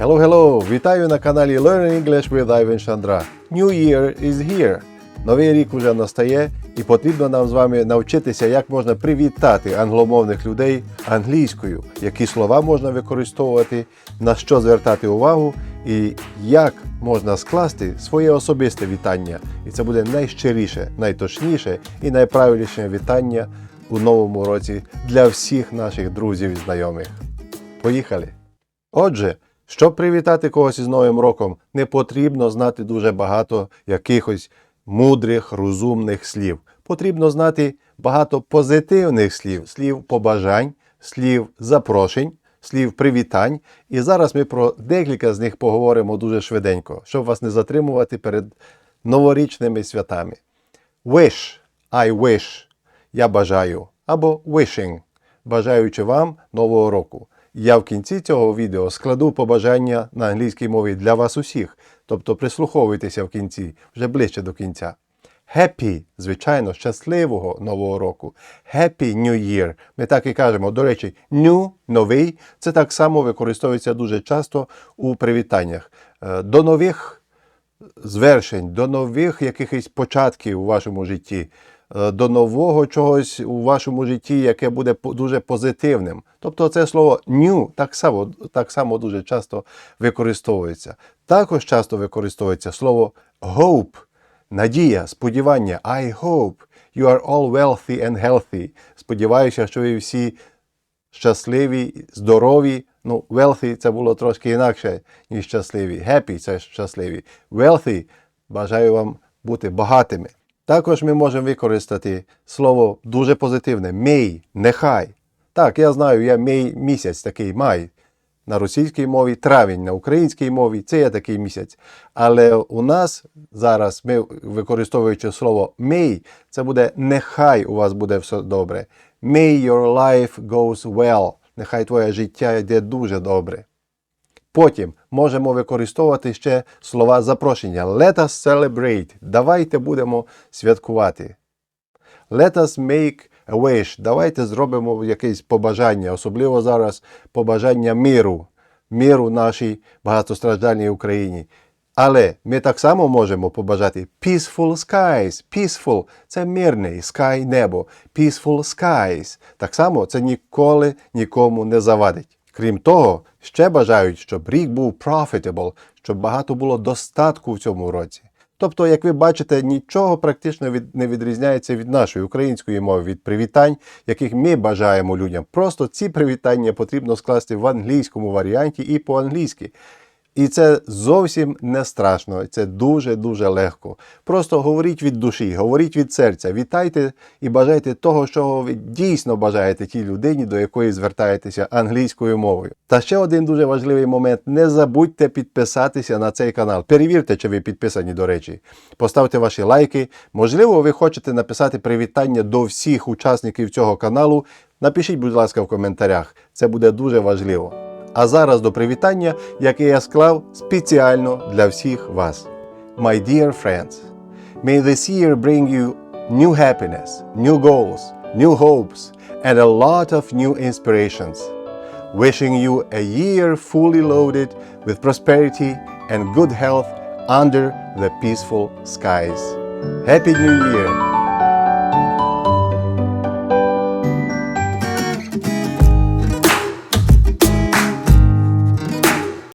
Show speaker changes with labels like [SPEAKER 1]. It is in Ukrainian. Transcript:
[SPEAKER 1] Hello, hello! Вітаю на каналі Learn English with Ivan Chandra. New Year is here. Новий рік уже настає, і потрібно нам з вами навчитися, як можна привітати англомовних людей англійською, які слова можна використовувати, на що звертати увагу, і як можна скласти своє особисте вітання. І це буде найщиріше, найточніше і найправильніше вітання у новому році для всіх наших друзів і знайомих. Поїхали! Отже, щоб привітати когось із Новим роком, не потрібно знати дуже багато якихось мудрих, розумних слів. Потрібно знати багато позитивних слів, слів побажань, слів запрошень, слів привітань. І зараз ми про декілька з них поговоримо дуже швиденько, щоб вас не затримувати перед новорічними святами. Wish, I wish, я бажаю, або wishing, бажаючи вам нового року. Я в кінці цього відео складу побажання на англійській мові для вас усіх, тобто прислуховуйтеся в кінці, вже ближче до кінця. Happy, звичайно, щасливого нового року. Happy New Year. Ми так і кажемо. До речі, new, новий, це так само використовується дуже часто у привітаннях. Е, До нових звершень, до нових якихось початків у вашому житті, до нового чогось у вашому житті, яке буде дуже позитивним. Тобто це слово new так само, так само дуже часто використовується. Також часто використовується слово hope, надія, сподівання. I hope you are all wealthy and healthy. Сподіваюся, що ви всі щасливі, здорові. Ну, wealthy це було трошки інакше, ніж щасливі. Happy це щасливі. Wealthy бажаю вам бути багатими. Також ми можемо використати слово дуже позитивне may, нехай. Так, я знаю, я may місяць такий май. На російській мові травень, на українській мові це є такий місяць. Але у нас зараз ми використовуючи слово may, це буде нехай у вас буде все добре. May your life goes well. Нехай твоє життя йде дуже добре. Потім можемо використовувати ще слова запрошення. Let us celebrate. Давайте будемо святкувати. Let us make a wish. Давайте зробимо якесь побажання, особливо зараз побажання миру, миру нашій багатостраждальній Україні. Але ми так само можемо побажати peaceful skies. Peaceful – це мирний, sky – небо. Peaceful skies. Так само це ніколи нікому не завадить. Крім того, ще бажають, щоб рік був profitable, щоб багато було достатку в цьому році. Тобто, як ви бачите, нічого практично від, не відрізняється від нашої української мови, від привітань, яких ми бажаємо людям. Просто ці привітання потрібно скласти в англійському варіанті і по-англійськи. І це зовсім не страшно, це дуже-дуже легко. Просто говоріть від душі, говоріть від серця, вітайте і бажайте того, що ви дійсно бажаєте тій людині, до якої звертаєтеся англійською мовою. Та ще один дуже важливий момент: не забудьте підписатися на цей канал. Перевірте, чи ви підписані, до речі. Поставте ваші лайки. Можливо, ви хочете написати привітання до всіх учасників цього каналу. Напишіть, будь ласка, в коментарях. Це буде дуже важливо. А зараз до привітання, яке я склав спеціально для всіх вас. My dear friends, may this year bring you new happiness, new goals, new hopes, and a lot of new inspirations. Wishing you a year fully loaded with prosperity and good health under the peaceful skies. Happy New Year!